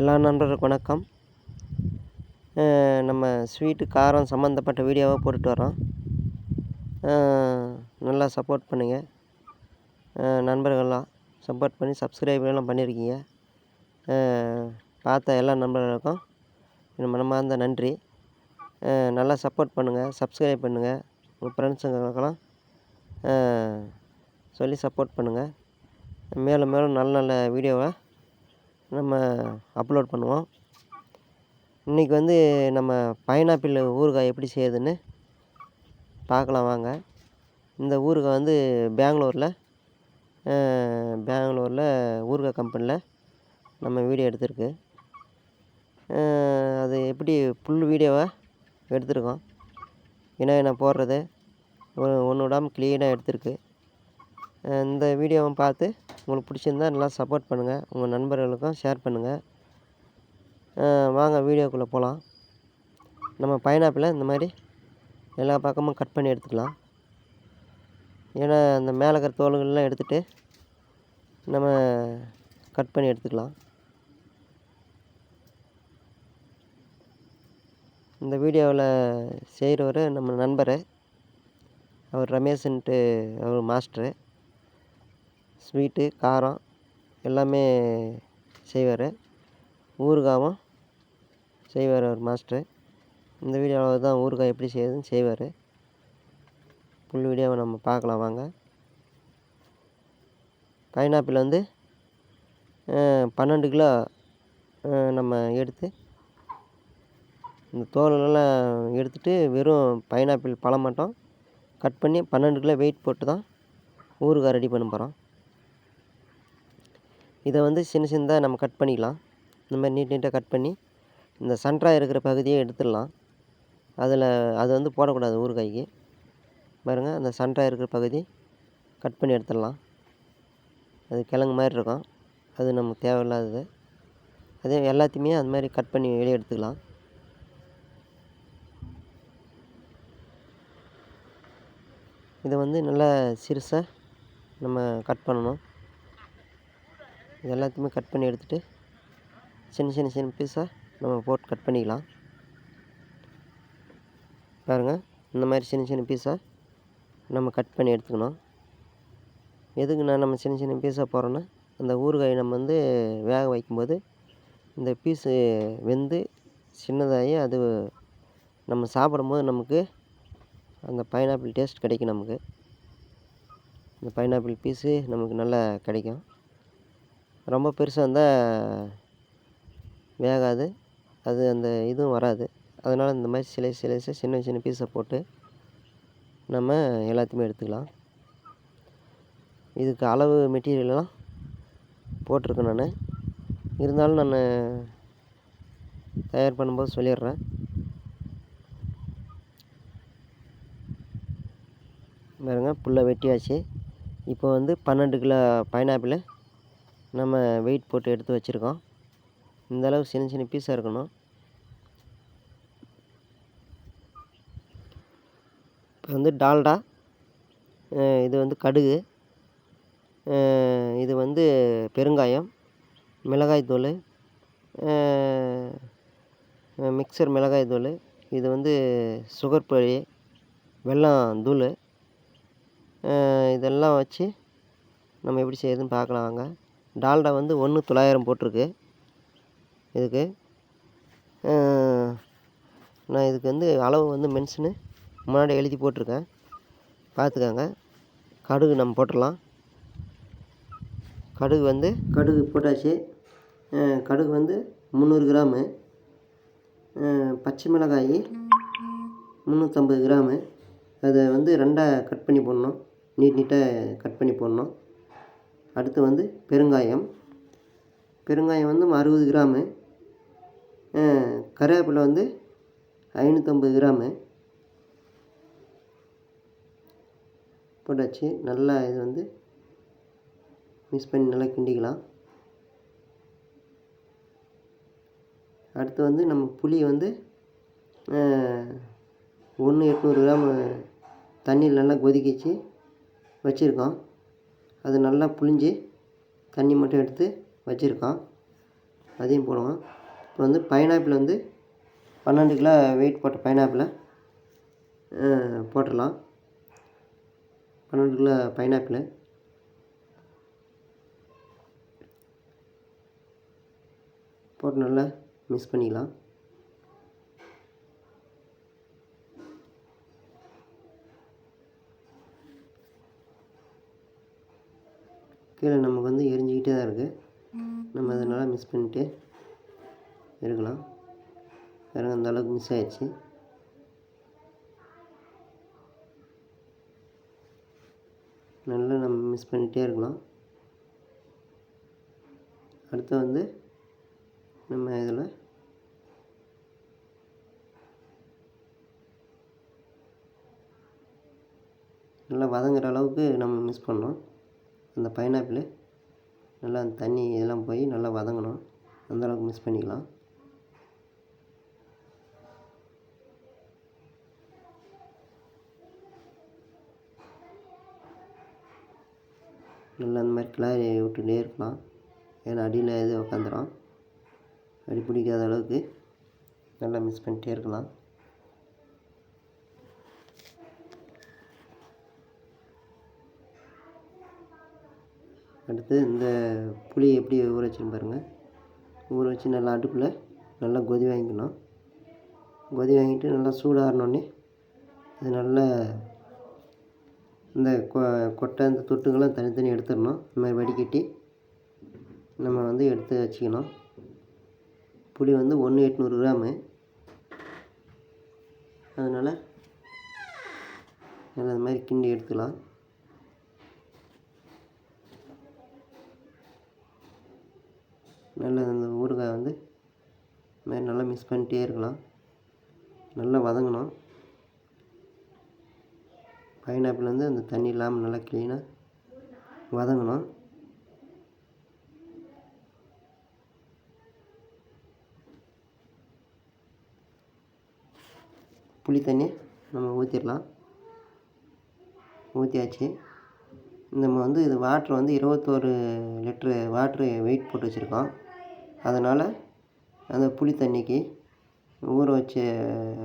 எல்லா நண்பர்களுக்கும் வணக்கம். நம்ம ஸ்வீட்டு காரம் சம்மந்தப்பட்ட வீடியோவாக போட்டுட்டு வரோம் நல்லா சப்போர்ட் பண்ணுங்கள் நண்பர்கள்லாம் சப்போர்ட் பண்ணி சப்ஸ்கிரைப் எல்லாம் பண்ணியிருக்கீங்க பார்த்த எல்லா நண்பர்களுக்கும் என் மனமார்ந்த நன்றி. நல்லா சப்போர்ட் பண்ணுங்கள் சப்ஸ்கிரைப் பண்ணுங்கள் உங்கள் ஃப்ரெண்ட்ஸுங்களுக்கெல்லாம் சொல்லி சப்போர்ட் பண்ணுங்கள் மேலும் மேலும் நல்ல நல்ல வீடியோவை நம்ம அப்லோட் பண்ணுவோம். இன்றைக்கி வந்து நம்ம பைனாப்பிள் ஊறுகாய் எப்படி செய்யுதுன்னு பார்க்கலாம் வாங்க. இந்த ஊறுகாய் வந்து பெங்களூரில் பெங்களூரில் ஊறுகாய் கம்பெனியில் நம்ம வீடியோ எடுத்திருக்கு. அது எப்படி ஃபுல் வீடியோவை எடுத்திருக்கோம். என்ன என்ன போடுறது ஒன்று விடாமல் க்ளீனாக எடுத்திருக்கு. இந்த வீடியோவை பார்த்து உங்களுக்கு பிடிச்சிருந்தா நல்லா சப்போர்ட் பண்ணுங்கள் உங்கள் நண்பர்களுக்கும் ஷேர் பண்ணுங்கள் வாங்க வீடியோக்குள்ளே போகலாம் நம்ம பைனாப்பிளை இந்த மாதிரி எல்லா பக்கமும் கட் பண்ணி எடுத்துக்கலாம். ஏன்னா அந்த மேலே இருக்கிற தோல்கள்லாம் எடுத்துகிட்டு நம்ம கட் பண்ணி எடுத்துக்கலாம். இந்த வீடியோவில் செய்கிறவர் நம்ம நண்பர். அவர் ரமேஷன்ட்டு அவர் மாஸ்டரு ஸ்வீட்டு காரம் எல்லாமே செய்வார். ஊறுகாயும் செய்வார் அவர் மாஸ்டர் இந்த வீடியோவில் தான் ஊறுகாய் எப்படி செய்யுதுன்னு செய்வார். ஃபுல் வீடியோவை நம்ம பார்க்கலாம் வாங்க. பைனாப்பிள் வந்து பன்னெண்டு கிலோ நம்ம எடுத்து இந்த தோலெல்லாம் எடுத்துகிட்டு வெறும் பைனாப்பிள் பழம் மட்டும் கட் பண்ணி பன்னெண்டு கிலோ வெயிட் போட்டு தான் ஊறுகாய் ரெடி பண்ண போகிறோம் இதை வந்து சின்ன சின்னதாக நம்ம கட் பண்ணிக்கலாம். இந்த மாதிரி நீட் நீட்டாக கட் பண்ணி இந்த சன்ட்ரா இருக்கிற பகுதியை எடுத்துடலாம். அதில் அது வந்து போடக்கூடாது ஊறுகாய்க்கு பாருங்கள் அந்த சன்ட்ரா இருக்கிற பகுதி கட் பண்ணி எடுத்துடலாம். அது கிழங்கு மாதிரி இருக்கும். அது நமக்கு தேவையில்லாதது. அதே எல்லாத்தையுமே அது மாதிரி கட் பண்ணி வெளியே எடுத்துக்கலாம். இதை வந்து நல்லா சிறுசாக நம்ம கட் பண்ணணும். இது எல்லாத்தையுமே கட் பண்ணி எடுத்துகிட்டு சின்ன சின்ன சின்ன பீஸாக நம்ம போட்டு கட் பண்ணிக்கலாம். பாருங்கள் இந்த மாதிரி சின்ன சின்ன பீஸாக நம்ம கட் பண்ணி எடுத்துக்கணும். எதுக்கு நான் நம்ம சின்ன சின்ன பீஸாக போகிறோன்னா அந்த ஊறுகாய் நம்ம வந்து வேக வைக்கும்போது இந்த பீஸு வெந்து சின்னதாகி அது நம்ம சாப்பிடும்போது நமக்கு அந்த பைனாப்பிள் டேஸ்ட் கிடைக்கும் நமக்கு. இந்த பைனாப்பிள் பீஸு நமக்கு நல்லா கிடைக்கும். ரொம்ப பெருசாக இருந்தால் வேகாது. அது அந்த இதுவும் வராது. அதனால் இந்த மாதிரி சிலை சிலைஸை சின்ன சின்ன பீஸை போட்டு நம்ம எல்லாத்தையுமே எடுத்துக்கலாம். இதுக்கு அளவு மெட்டீரியல்லாம் போட்டிருக்கேன் நான். இருந்தாலும் நான் தயார் பண்ணும்போது சொல்லிடுறேன். பாருங்கள் புல்லை வெட்டியாச்சு. இப்போ வந்து பன்னெண்டு கிலோ பைனாப்பிளை நம்ம வெயிட் போட்டு எடுத்து வச்சுருக்கோம். இந்தளவு சின்ன சின்ன பீஸாக இருக்கணும். இப்போ வந்து டால்டா இது வந்து கடுகு இது வந்து பெருங்காயம் மிளகாய் தூள் மிக்சர் மிளகாய் தூள் இது வந்து சுகர் பொடி வெல்லம் தூள் இதெல்லாம் வச்சு நம்ம எப்படி செய்யுதுன்னு பார்க்கலாம் வாங்க. டால்டா வந்து ஒன்று தொள்ளாயிரம் போட்டிருக்கு. இதுக்கு நான் இதுக்கு வந்து அளவு வந்து மென்ஷனு முன்னாடி எழுதி போட்டிருக்கேன். பார்த்துக்கோங்க. கடுகு நம்ம போட்டுடலாம். கடுகு வந்து கடுகு போட்டாச்சு. கடுகு வந்து முந்நூறு கிராமு. பச்சை மிளகாய் முந்நூற்றம்பது கிராமு. அதை வந்து ரெண்டாக கட் பண்ணி போடணும். நீட் நீட்டாக கட் பண்ணி போடணும். அடுத்து வந்து பெருங்காயம். பெருங்காயம் வந்து அறுபது கிராமு. கருவேப்பிலை வந்து ஐநூற்றம்பது கிராமு. போட்டாச்சு. நல்லா இது வந்து மிக்ஸ் பண்ணி நல்லா கிண்டிக்கலாம். அடுத்து வந்து நம்ம புளி வந்து ஒன்று எட்நூறு கிராம் தண்ணியில் நல்லா கொதிக்கிச்சு. வச்சுருக்கோம். அது நல்லா புழிஞ்சு தண்ணி மட்டும் எடுத்து வச்சுருக்கோம் அதையும் போடுவோம் இப்போ வந்து பைனாப்பிள் வந்து பன்னெண்டு கிலோ வெயிட் போட்ட பைனாப்பிளை போட்டுடலாம். பன்னெண்டு கிலோ பைனாப்பிளு போட்டு நல்லா மிக்ஸ் பண்ணிக்கலாம். கீழே நமக்கு வந்து எரிஞ்சிக்கிட்டே தான் இருக்குது நம்ம அதனால் மிஸ் பண்ணிட்டு இருக்கலாம். வேற அந்த அளவுக்கு மிஸ் ஆயிடுச்சு. நல்லா நம்ம மிஸ் பண்ணிகிட்டே இருக்கலாம். அடுத்து வந்து நம்ம இதில் நல்லா வதங்குற அளவுக்கு நம்ம மிஸ் பண்ணோம். அந்த பைனாப்பிள் நல்லா அந்த தண்ணி இதெல்லாம் போய் நல்லா வதங்கணும். அந்தளவுக்கு மிக்ஸ் பண்ணிக்கலாம். நல்லா அந்த மாதிரி கிளாரி விட்டுட்டே இருக்கலாம். ஏன்னா அடியில் இது உக்காந்துடும் அடி பிடிக்காத அளவுக்கு நல்லா மிக்ஸ் பண்ணிகிட்டே இருக்கலாம். அடுத்து இந்த புளி எப்படி ஊற வச்சுன்னு பாருங்கள் ஊற வச்சு நல்லா அடுப்பில் நல்லா கொதி வாங்கிக்கணும். கொதி வாங்கிட்டு நல்லா சூடாறினோடனே இது நல்லா இந்த கொ கொட்டை இந்த தொட்டுங்களாம் தனித்தனி எடுத்துடணும். இந்த மாதிரி வடிகட்டி நம்ம வந்து எடுத்து வச்சுக்கணும். புளி வந்து ஒன்று எட்நூறு கிராமு. அதனால் நல்லா இந்த மாதிரி கிண்டி எடுத்துக்கலாம். நல்லா அந்த ஊறுகாய் வந்து இந்த நல்லா மிக்ஸ் பண்ணிட்டே இருக்கலாம். நல்லா வதங்கணும். பைனாப்பிள் வந்து அந்த தண்ணி இல்லாமல் நல்லா க்ளீனாக வதங்கணும். புளி தண்ணி நம்ம ஊற்றிடலாம் ஊற்றியாச்சு நம்ம வந்து இது வாட்ரு வந்து இருபத்தோரு லிட்ரு வாட்ரு வெயிட் போட்டு வச்சுருக்கோம். அதனால் அந்த புளி தண்ணிக்கு ஊற வச்சு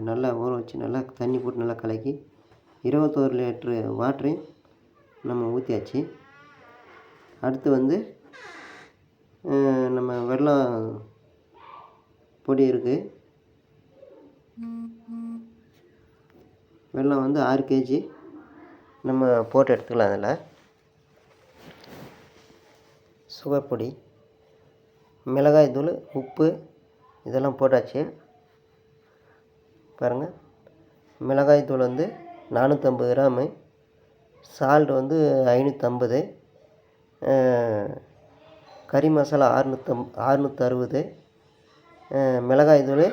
நல்லா ஊற வச்சு நல்லா தண்ணி போட்டு நல்லா கலக்கி இருபத்தோரு லிட்ரு வாட்டரையும் நம்ம ஊற்றியாச்சு அடுத்து வந்து நம்ம வெள்ளம் பொடி இருக்குது வெள்ளம் வந்து ஆறு கேஜி நம்ம போட்டு எடுத்துக்கலாம் அதில். சுகர் பொடி. மிளகாய் தூள் உப்பு இதெல்லாம் போட்டாச்சு. பாருங்கள் மிளகாய் தூள் வந்து நானூற்றம்பது கிராமு. சால்ட் வந்து ஐநூற்றம்பது கறி மசாலா அறுநூத்தம் அறுநூற்றறுபது மிளகாய் தூள்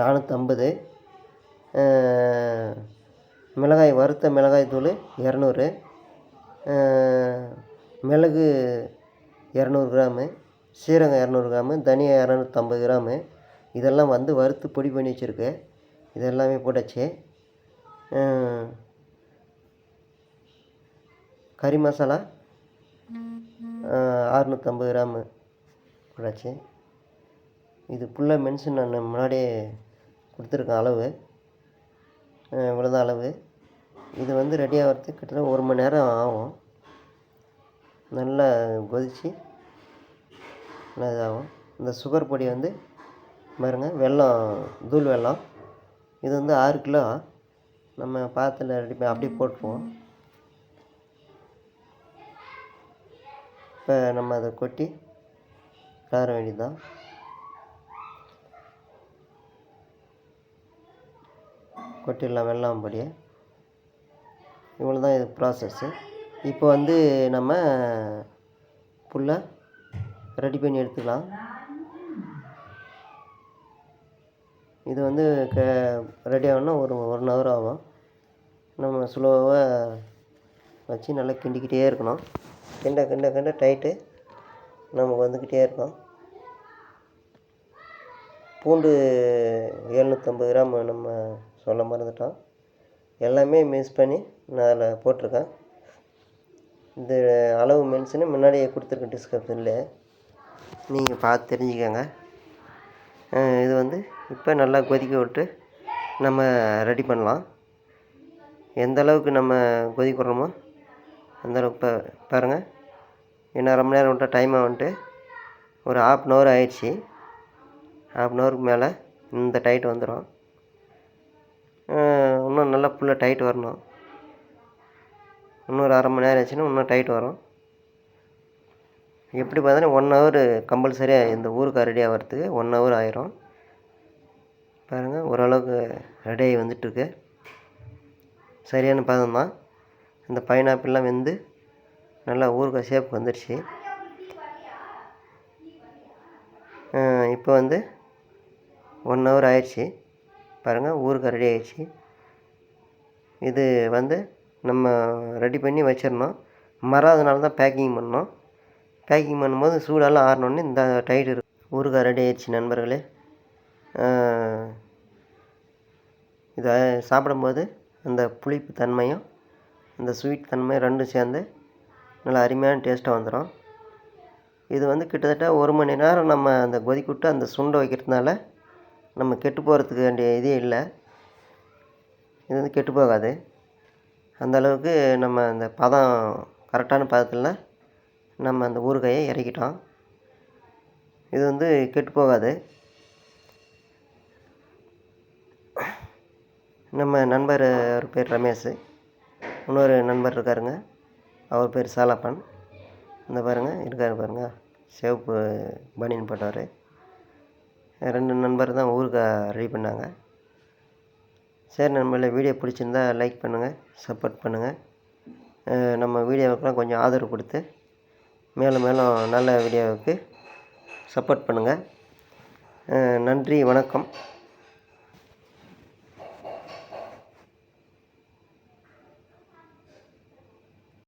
நானூற்றம்பது மிளகாய் வறுத்த மிளகாய் தூள் இரநூறு. மிளகு இரநூறு கிராமு. சீரகம் இரநூறு கிராமு தனியா இரநூத்தம்பது கிராமு. இதெல்லாம் வந்து வறுத்து பொடி பண்ணி வச்சுருக்கு இது எல்லாமே போட்டாச்சு கறி மசாலா அறுநூற்றம்பது கிராமு போட்டாச்சு. இது ஃபுல்லாக மென்ஷன் நான் முன்னாடியே கொடுத்துருக்கேன் அளவு. இவ்வளோதான் அளவு. இது வந்து ரெடி ஆகிறதுக்கு கிட்டத்தட்ட ஒரு மணி நேரம் ஆகும். நல்லா கொதித்து இதாகும். இந்த சுகர் பொடி வந்து பாருங்கள் வெல்லம் தூள் வெல்லம். இது வந்து ஆறு கிலோ. நம்ம பாத்திரத்தில் ரெடி பண்ணி அப்படியே போட்டுருவோம். இப்போ நம்ம அதை கொட்டி கிளற வேண்டியதுதான். கொட்டிடலாம் வெல்லம் பொடியை. இவ்வளோ தான் இது ப்ராசஸ்ஸு இப்போ வந்து நம்ம ஃபுல்லாக ரெடி பண்ணி எடுத்துக்கலாம். இது வந்து க ரெடி ஆகணும்னா ஒரு ஒன் ஹவர் ஆகும். நம்ம ஸ்லோவாக வச்சு நல்லா கிண்டிக்கிட்டே இருக்கணும். கிண்ட கிண்ட கிண்ட டைட்டு நமக்கு வந்துக்கிட்டே இருக்கும். பூண்டு எழுநூற்றம்பது கிராம் நம்ம சொல்ல மறந்துட்டோம். எல்லாமே மிக்ஸ் பண்ணி நான் அதில் போட்டிருக்கேன். இந்த அளவு மென்ஷனு முன்னாடியே கொடுத்துருக்கேன் டிஸ்கிரிப்ஷனில் நீங்கள் பார்த்து தெரிஞ்சுக்கங்க. இது வந்து இப்போ நல்லா கொதிக்க விட்டு நம்ம ரெடி பண்ணலாம். எந்த அளவுக்கு நம்ம கொதிக்க விட்றோமோ அந்த அளவுக்கு இப்போ பாருங்கள் இன்னும் அரை மணி நேரம் விட்டால் டைமாக வந்துட்டு ஒரு ஹாஃப் அன் ஹவர் ஆயிடுச்சு. ஹாஃப் அன் ஹவருக்கு மேலே இந்த டைட் வந்துடும் இன்னும் நல்லா ஃபுல்லாக டைட் வரணும். இன்னொரு அரை மணி நேரம் ஆச்சுன்னா இன்னும் டைட் வரும். எப்படி பார்த்தோன்னா ஒன் ஹவர் கம்பல்சரியாக இந்த ஊருக்கு ரெடி ஆகிறதுக்கு ஒன் ஹவர் ஆயிரும். பாருங்கள் ஓரளவுக்கு ரெடி ஆகி வந்துட்டுருக்கு. சரியான பதம் தான். இந்த பைனாப்பிள்லாம் வெந்து நல்லா ஊறுகாய் ஷேப்புக்கு வந்துடுச்சு இப்போ வந்து ஒன் ஹவர் ஆயிடுச்சு. பாருங்கள் ஊறுகாய் ரெடி ஆயிடுச்சு. இது வந்து நம்ம ரெடி பண்ணி வச்சிடணும். மறாதனால தான் பேக்கிங் பண்ணோம் பேக்கிங் பண்ணும்போது சூடெல்லாம் ஆறினோடனே இந்த டைட் இருக்கு. ஊறுகாய் ரெடி ஆயிடுச்சு நண்பர்களே. இதை சாப்பிடும்போது அந்த புளிப்பு தன்மையும் அந்த ஸ்வீட் தன்மையும் ரெண்டும் சேர்ந்து நல்லா அருமையான டேஸ்ட்டாக வந்துடும். இது வந்து கிட்டத்தட்ட ஒரு மணி நேரம் நம்ம அந்த கொதிக்க விட்டு அந்த சுண்டை வைக்கிறதுனால நம்ம கெட்டு போகிறதுக்கு வேண்டிய இதே இல்லை. இது வந்து கெட்டு போகாது. அந்த அளவுக்கு நம்ம அந்த பதம் கரெக்டான பதத்தில் நம்ம அந்த ஊறுகாயை இறக்கிட்டோம். இது வந்து கெட்டு போகாது. நம்ம நண்பர் அவர் பேர் ரமேஷ். இன்னொரு நண்பர் இருக்காருங்க. அவர் பேர் சாலப்பன். இந்த பாருங்கள் இருக்கார் பாருங்கள் சிவப்பு பனியன் போட்டவர். ரெண்டு நண்பர் தான் ஊறுகாய் ரெடி பண்ணாங்க. சரி நம்மள வீடியோ பிடிச்சிருந்தா லைக் பண்ணுங்கள் சப்போர்ட் பண்ணுங்கள் நம்ம வீடியோவுக்குலாம் கொஞ்சம் ஆதரவு கொடுத்து மேலும் மேலும் நல்ல வீடியோவுக்கு சப்போர்ட் பண்ணுங்கள் நன்றி வணக்கம்.